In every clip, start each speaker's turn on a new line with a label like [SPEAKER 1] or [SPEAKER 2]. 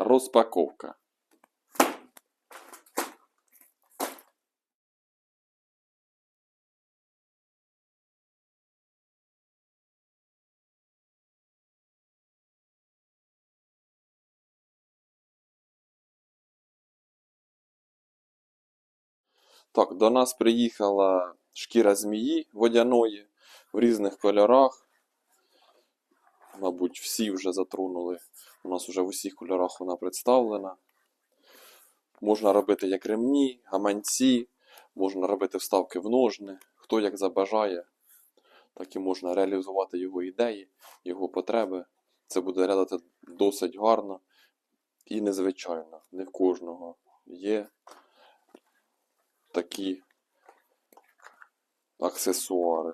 [SPEAKER 1] розпаковка. Так, до нас приїхала шкіра змії водяної в різних кольорах. Мабуть, всі вже затронули. У нас вже в усіх кольорах вона представлена. Можна робити як ремні, гаманці, можна робити вставки в ножни. Хто як забажає, так і можна реалізувати його ідеї, його потреби. Це буде виглядати досить гарно і незвичайно. Не в кожного є такі аксесуари.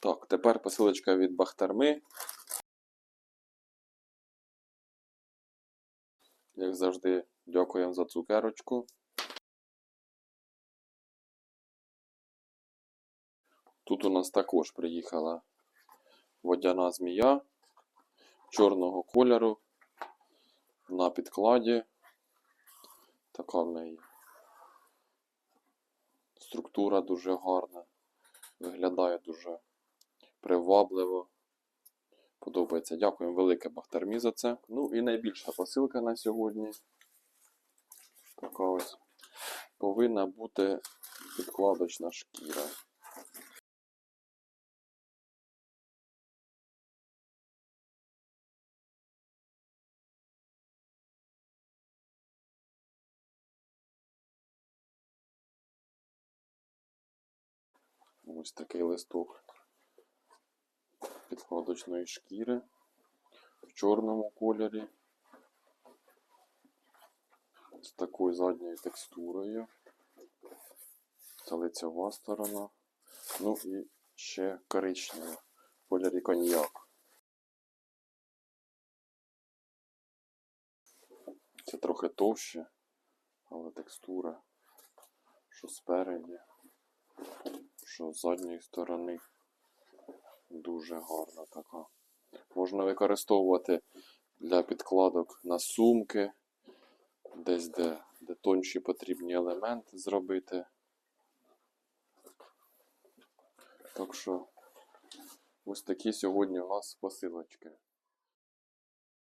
[SPEAKER 1] Так, тепер посилочка від Бахтерми. Як завжди, дякуємо за цукерочку. Тут у нас також приїхала водяна змія чорного кольору на підкладі. Така в неї структура дуже гарна, виглядає дуже привабливо. Подобається. Дякуємо велике Бахтермі за це. Ну і найбільша посилка на сьогодні. Така ось повинна бути підкладочна шкіра. Ось такий листок підкладочної шкіри в чорному кольорі. З такою задньою текстурою. Це лицева сторона. Ну і ще коричнева в кольорі коньяк. Це трохи товще, але текстура, що спереді, що з задньої сторони дуже гарна така. Можна використовувати для підкладок на сумки, десь де, де тонші потрібні елементи зробити. Так що ось такі сьогодні у нас посилочки.